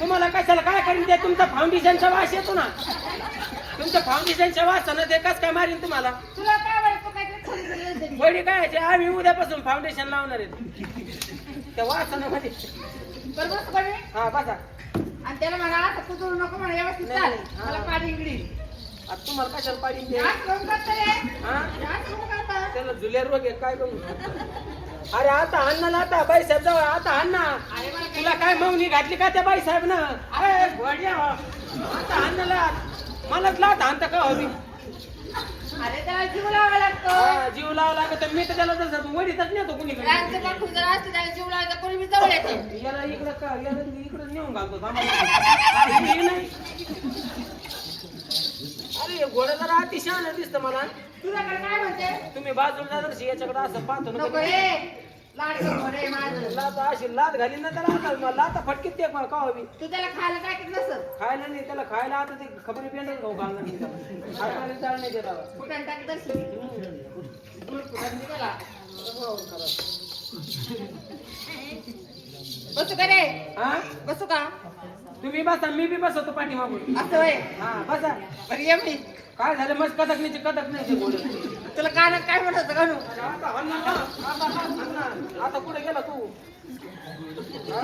तुम्हाला कशाला काय करीन ते? तुमचा फाउंडेशनचा वास येतो ना. तुमच्या फाउंडेशनच्या वासानं ते कस काय मारीन तुम्हाला. वडी काय आम्ही उद्यापासून फाउंडेशन लावणार आहे. त्या वासानं मध्ये? हा बसा. आणि त्याला म्हणा असं कुदरू नको म्हणा व्यवस्थित नाही, चाल. नाही. हा. मला पाणी इकडी आता तुम्हाला कशाला ते? हा? करतं? त्याला जुल्या रोग आहे काय करू अरे आता अण्णाला आता बाईसाहेब जवळ आता अण्णा. तुला काय मौनी घातली का त्या बाईसाहेब ना? अरे घोड्या आता अण्णाला मलाच लाट आणता का हवी? अरे त्याला जीव लावावा लागतो. हा, जीव लावा लागत. मी तर त्याला तसं वडीतच नेतो कुणीकडे याला इकडं का याला इकडं नेऊन घालतो थांबा. अरे हे नाही. अरे हे घोडं जरा अतिशय शहाणं दिसतं मला. तुझ्याकडे काय म्हणते? तुम्ही बाजूला जर याच्याकडे असं पाहतो ना नको हे लाड नको रे माझं. लात अशी लात घालीन ना त्याला आता. लाता फटकीत ते का हवी तू त्याला खायला टाकीत नसल खायला नाही त्याला खायला आता ते खबरी पेंडच खाऊ घालणार नाही त्याला. हाताने चाळ नाही देत आता. कुठं टाकीत असेल दूर कुठं मी त्याला बसू का रे? हा? बसू का? तुम्ही बसा मी बी बसवतो पाठीमागून. असं होय? हा बसा. बरं ये मी काय झालं? मस्त कदक नाही कदक नाही ते घोडं. तुला कानात काय म्हणत होतं आता हाण ना, आता हाण, हाण ना. आता कुठे गेला तू? हा?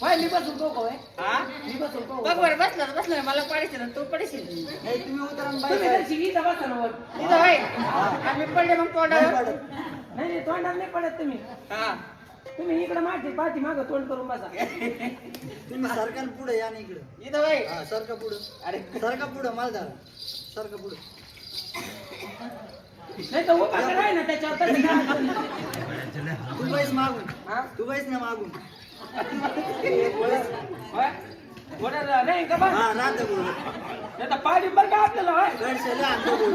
होय, मी बसून तो होय. हा? मी बसून तो बघ बरं बसलं तर बसलं मला पडायचं ना तू पडशील. तुम्ही तशी इथं बसा ना वर. तिथं होय. आम्ही पडले मग तोंडावर. नाही नाही तोंडात नाही पडत तुम्ही. हा. तुम्ही इकडे मागे पाठी माग तोंड करून बसा. तुम्ही सरकार पुढे या ना इकडे. इथं हा सरका पुढे. अरे. सरका पुढे मालदार सरका पुढे. नाही तर उभा ना त्याच्यावर तसं काय अडचण नाही. तू बैस मागून. हा? तू बैस ना मागून. होय? नाही का बा हा राहतं बोल नाही तर पाडी बरं का आपल्याला होय? गडशाला आणतो बोल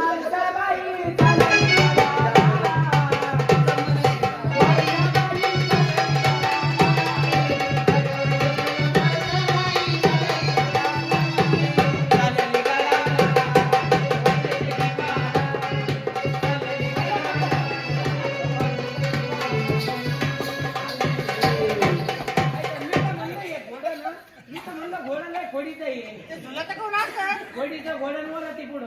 घोडा नाही खोडीचा आहे. तुला तर कोण असतं? खोडीचा घोड्यांवर ती पुढं.